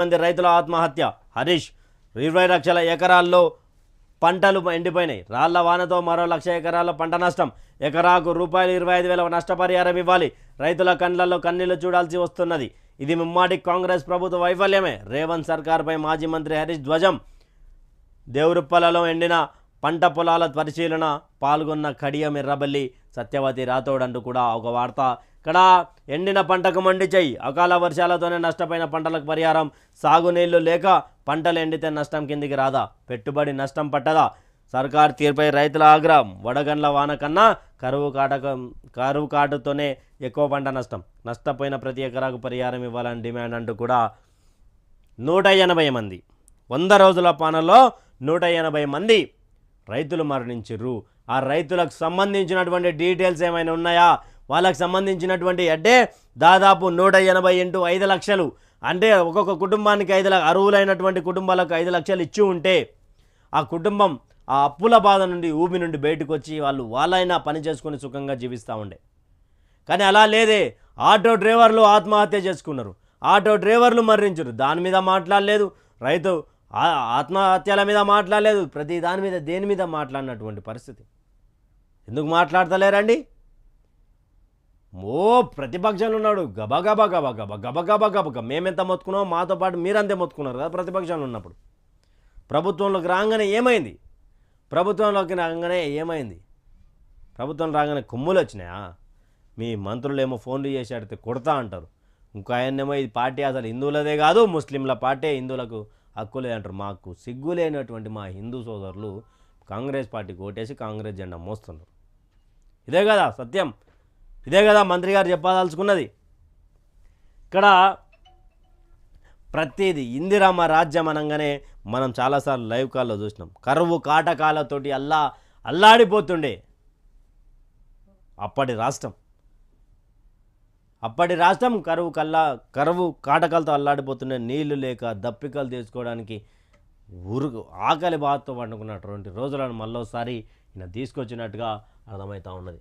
మంది రైతుల ఆత్మహత్య. హరీష్ ఇరవై లక్షల ఎకరాల్లో పంటలు ఎండిపోయినాయి. రాళ్ళ వానతో మరో లక్ష ఎకరాల పంట నష్టం. ఎకరాకు రూపాయలు ఇరవై ఐదు వేల నష్టపరిహారం ఇవ్వాలి. రైతుల కండ్లలో కన్నీళ్ళు చూడాల్సి వస్తున్నది. ఇది ముమ్మాటి కాంగ్రెస్ ప్రభుత్వ వైఫల్యమే. రేవంత్ సర్కార్పై మాజీ మంత్రి హరీష్ ధ్వజం. దేవురుప్పలలో ఎండిన పంట పొలాల పరిశీలన పాల్గొన్న కడియం ఎర్రబల్లి సత్యవతి రాథోడంటూ కూడా ఒక వార్త. ఇక్కడ ఎండిన పంటకు మండి చెయ్యి అకాల వర్షాలతోనే నష్టపోయిన పంటలకు పరిహారం. సాగునీళ్ళు లేక పంటలు ఎండితే నష్టం కిందికి రాదా? పెట్టుబడి నష్టం పట్టదా? సర్కార్ తీర్పై రైతుల ఆగ్రహం. వడగండ్ల వాన కన్నా కరువు కాటకం కరువు కాటుతోనే ఎక్కువ పంట నష్టం. నష్టపోయిన ప్రతి ఎకరాకు పరిహారం ఇవ్వాలని డిమాండ్ అంటూ కూడా నూట ఎనభై మంది. వంద రోజుల పానలో నూట ఎనభై మంది రైతులు మరణించిర్రు. ఆ రైతులకు సంబంధించినటువంటి డీటెయిల్స్ ఏమైనా ఉన్నాయా? వాళ్ళకు సంబంధించినటువంటి అంటే దాదాపు నూట ఎనభై ఇంటూ ఐదు లక్షలు. అంటే ఒక్కొక్క కుటుంబానికి ఐదు అరువులైనటువంటి కుటుంబాలకు ఐదు లక్షలు ఇచ్చి ఉంటే ఆ కుటుంబం ఆ అప్పుల బాధ నుండి ఊబి నుండి బయటకు వచ్చి వాళ్ళు వాళ్ళైనా పని చేసుకొని సుఖంగా జీవిస్తూ ఉండే. కానీ అలా లేదే. ఆటో డ్రైవర్లు ఆత్మహత్య చేసుకున్నారు. ఆటో డ్రైవర్లు మరణించరు దాని మీద మాట్లాడలేదు. రైతు ఆత్మహత్యల మీద మాట్లాడలేదు ప్రతి దాని మీద దేని మీద మాట్లాడినటువంటి పరిస్థితి? ఎందుకు మాట్లాడతలేరండి? ఓ ప్రతిపక్షంలో ఉన్నాడు గబగబ గబగబ గబగబ గబగ మేమెంత మొత్తుకున్నాం మాతో పాటు మీరంతే మొత్తుకున్నారు కదా ప్రతిపక్షంలో ఉన్నప్పుడు ప్రభుత్వంలోకి రాగానే ఏమైంది? ప్రభుత్వంలోకి రాగానే ఏమైంది? ప్రభుత్వం రాగానే కొమ్ములు వచ్చినాయా మీ మంత్రులు ఏమో ఫోన్లు చేసి అడితే కొడతా అంటారు. ఇంకా ఆయన్నేమో ఇది పార్టీ అసలు హిందువులదే కాదు ముస్లింల పార్టీ హిందువులకు హక్కులే అంటారు. మాకు సిగ్గు లేనటువంటి మా హిందూ సోదరులు కాంగ్రెస్ పార్టీకి ఓటేసి కాంగ్రెస్ జెండా మోస్తున్నారు. ఇదే కదా సత్యం. ఇదే కదా మంత్రి గారు చెప్పదలుచుకున్నది. ఇక్కడ ప్రతిదీ ఇందిరామ రాజ్యం అనగానే మనం చాలాసార్లు లైవ్ కాల్లో చూసినాం. కరువు కాటకాలతోటి అల్లా అల్లాడిపోతుండే. అప్పటి రాష్ట్రం. అప్పటి రాష్ట్రం కరువు కల్లా కరువు కాటకాలతో అల్లాడిపోతున్న నీళ్ళు లేక దప్పికలు తీసుకోవడానికి ఉరుగు ఆకలి బాధతో పండుకున్నటువంటి రోజులను మళ్ళోసారి ఈయన తీసుకొచ్చినట్టుగా అర్థమవుతా ఉన్నది.